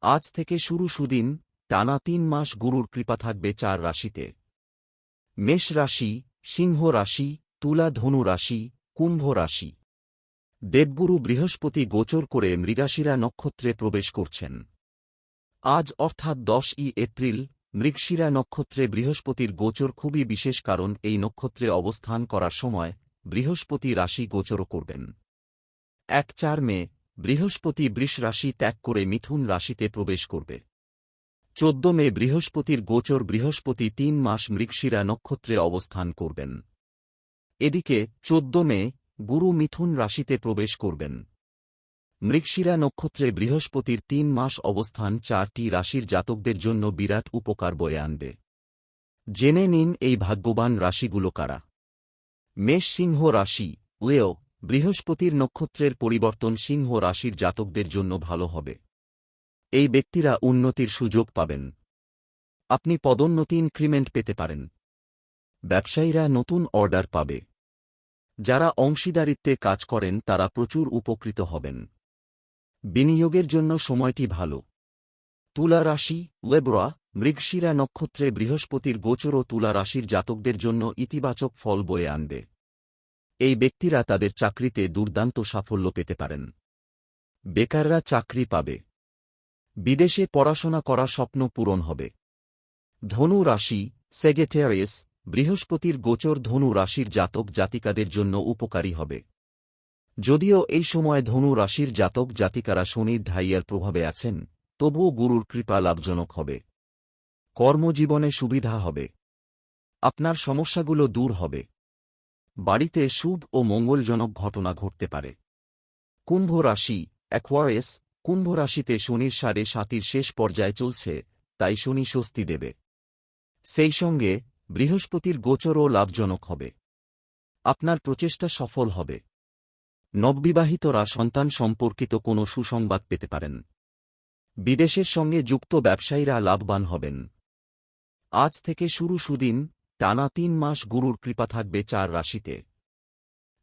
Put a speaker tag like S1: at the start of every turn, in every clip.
S1: আজ থেকে শুরু সুদিন, টানা তিন মাস গুরুর কৃপা থাকবে চার রাশিতে। মেষ রাশি, সিংহ রাশি, তুলা ধনু রাশি, কুম্ভ রাশি। দেবগুরু বৃহস্পতি গোচর করে মৃগাশিরা নক্ষত্রে প্রবেশ করছেন। আজ অর্থাৎ দশ ই এপ্রিল, মৃগশিরা নক্ষত্রে বৃহস্পতির গোচর খুবই বিশেষ কারণ এই নক্ষত্রে অবস্থান করার সময় বৃহস্পতি রাশি গোচরও করবেন। এক চার মে বৃহস্পতি বৃষ রাশি ত্যাগ করে মিথুন রাশিতে প্রবেশ করবে। চোদ্দ মে বৃহস্পতির গোচর বৃহস্পতি তিন মাস মৃগশিরা নক্ষত্রে অবস্থান করবেন। এদিকে চোদ্দ মে গুরু মিথুন রাশিতে প্রবেশ করবেন। মৃগশিরা নক্ষত্রে বৃহস্পতির তিন মাস অবস্থান চারটি রাশির জাতকদের জন্য বিরাট উপকার বয়ে আনবে। জেনে নিন এই ভাগ্যবান রাশিগুলো কারা। মেষ সিংহ রাশি ওয়েও বৃহস্পতির নক্ষত্রের পরিবর্তন সিংহ রাশির জাতকদের জন্য ভালো হবে। এই ব্যক্তিরা উন্নতির সুযোগ পাবেন। আপনি পদোন্নতি ইনক্রিমেন্ট পেতে পারেন। ব্যবসায়ীরা নতুন অর্ডার পাবে। যারা অংশীদারিত্বে কাজ করেন, তারা প্রচুর উপকৃত হবেন। বিনিয়োগের জন্য সময়টি ভালো। তুলা রাশি ওয়েবরা মৃগশিরা নক্ষত্রে বৃহস্পতির গোচর ও তুলা রাশির জাতকদের জন্য ইতিবাচক ফল বয়ে আনবে। এই ব্যক্তিরা তাদের চাকরিতে দুর্দান্ত সাফল্য পেতে পারেন। বেকাররা চাকরি পাবে। বিদেশে পড়াশোনা করা স্বপ্ন পূরণ হবে। ধনু রাশি সেগেটেরিয়াস বৃহস্পতির গোচর ধনু রাশির জাতক জাতিকাদের জন্য উপকারী হবে। যদিও এই সময় ধনু রাশির জাতক জাতিকারা শনির ঢাইয়ার প্রভাবে আছেন, তবুও গুরুর কৃপা লাভজনক হবে। কর্মজীবনে সুবিধা হবে। আপনার সমস্যাগুলো দূর হবে। বাড়িতে শুভ ও মঙ্গলজনক ঘটনা ঘটতে পারে। কুম্ভ রাশি অ্যাকোয়ারেস কুম্ভ রাশিতে শনির সাড়ে সাতির শেষ পর্যায়ে চলছে, তাই শনি স্বস্তি দেবে। সেই সঙ্গে বৃহস্পতির গোচরও লাভজনক হবে। আপনার প্রচেষ্টা সফল হবে। নববিবাহিতরা সন্তান সম্পর্কিত কোনো সুসংবাদ পেতে পারেন। বিদেশের সঙ্গে যুক্ত ব্যবসায়ীরা লাভবান হবেন। আজ থেকে শুরু সুদিন টানা তিন মাস গুরুর কৃপা থাকবে চার রাশিতে।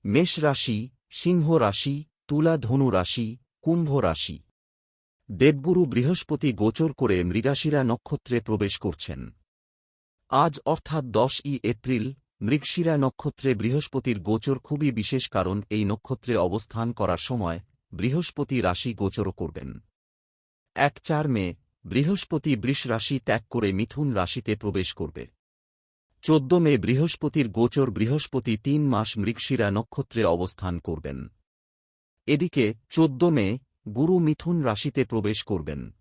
S1: মেষ রাশি, সিংহ রাশি, তুলা ধনু রাশি, কুম্ভ রাশি। দেবগুরু বৃহস্পতি গোচর করে মৃগাশিরা নক্ষত্রে প্রবেশ করছেন। আজ অর্থাৎ দশ ই এপ্রিল, মৃগশিরা নক্ষত্রে বৃহস্পতির গোচর খুবই বিশেষ কারণ এই নক্ষত্রে অবস্থান করার সময় বৃহস্পতি রাশি গোচরও করবেন। এক চার মে, বৃহস্পতি বৃষ রাশি ত্যাগ করে মিথুন রাশিতে প্রবেশ করবে। চোদ্দ মে বৃহস্পতির গোচর বৃহস্পতি তিন মাস মৃগশিরা নক্ষত্রে অবস্থান করবেন। এদিকে, চোদ্দ মে গুরু মিথুন রাশিতে প্রবেশ করবেন।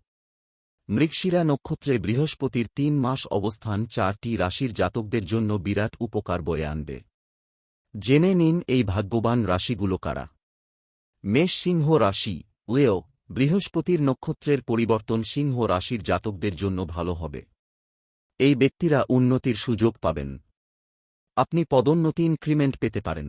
S1: মৃগশিরা নক্ষত্রে বৃহস্পতির তিন মাস অবস্থান চারটি রাশির জাতকদের জন্য বিরাট উপকার বয়ে আনবে। জেনে নিন এই ভাগ্যবান রাশিগুলো কারা। মেষ সিংহ রাশি ওয়েও বৃহস্পতির নক্ষত্রের পরিবর্তন সিংহ রাশির জাতকদের জন্য ভালো হবে। এই ব্যক্তিরা উন্নতির সুযোগ পাবেন। আপনি পদোন্নতি ইনক্রিমেন্ট পেতে পারেন।